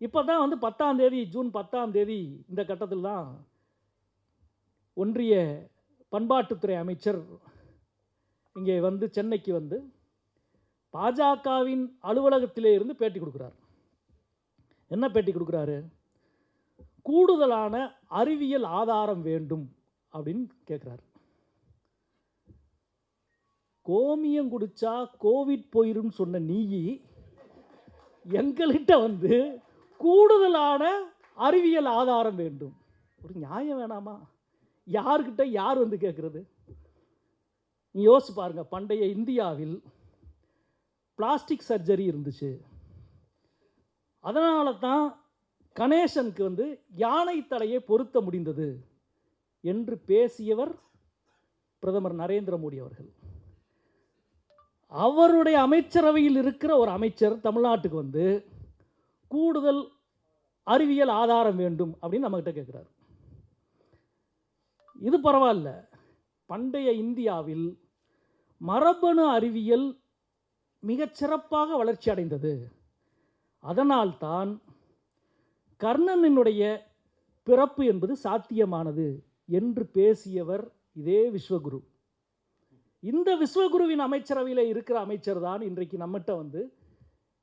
இப்போ தான் வந்து பத்தாம் தேதி ஜூன் பத்தாம் தேதி இந்த கட்டத்தில் தான் ஒன்றிய பண்பாட்டுத்துறை அமைச்சர் இங்கே வந்து சென்னைக்கு வந்து பாஜகவின் அலுவலகத்திலே இருந்து பேட்டி கொடுக்குறார். என்ன பேட்டி கொடுக்குறாரு? கூடுதலான அறிவியல் ஆதாரம் வேண்டும் அப்படின்னு கேட்குறாரு. கோமியம் குடிச்சா கோவிட் போயிரும் சொன்ன நீயி எங்கள்கிட்ட வந்து கூடுதலான அறிவியல் ஆதாரம் வேண்டும். ஒரு நியாயம் வேணாமா? யார்கிட்ட யார் வந்து கேட்குறது? நீ யோசிச்சு பாருங்கள் பண்டைய இந்தியாவில் பிளாஸ்டிக் சர்ஜரி இருந்துச்சு. அதனால தான் கணேசனுக்கு வந்து யானை தலையை பொருத்த முடிந்தது என்று பேசியவர் பிரதமர் நரேந்திர மோடி அவர்கள். அவருடைய அமைச்சரவையில் இருக்கிற ஒரு அமைச்சர் தமிழ்நாட்டுக்கு வந்து கூடுதல் அறிவியல் ஆதாரம் வேண்டும் அப்படின்னு நம்மக்கிட்ட கேட்குறாரு இது பரவாயில்ல. பண்டைய இந்தியாவில் மரபணு அறிவியல் மிகச்சிறப்பாக வளர்ச்சி அடைந்தது. அதனால்தான் கர்ணனினுடைய பிறப்பு என்பது சாத்தியமானது என்று பேசியவர் இதே விஸ்வகுரு. இந்த விஸ்வகுருவின் அமைச்சரவையில் இருக்கிற அமைச்சர் தான் இன்றைக்கு நம்மகிட்ட வந்து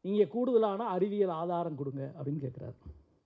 இங்கே கூடுதலான அறிவியல் ஆதாரம் கொடுங்க அப்படின்னு கேட்குறாரு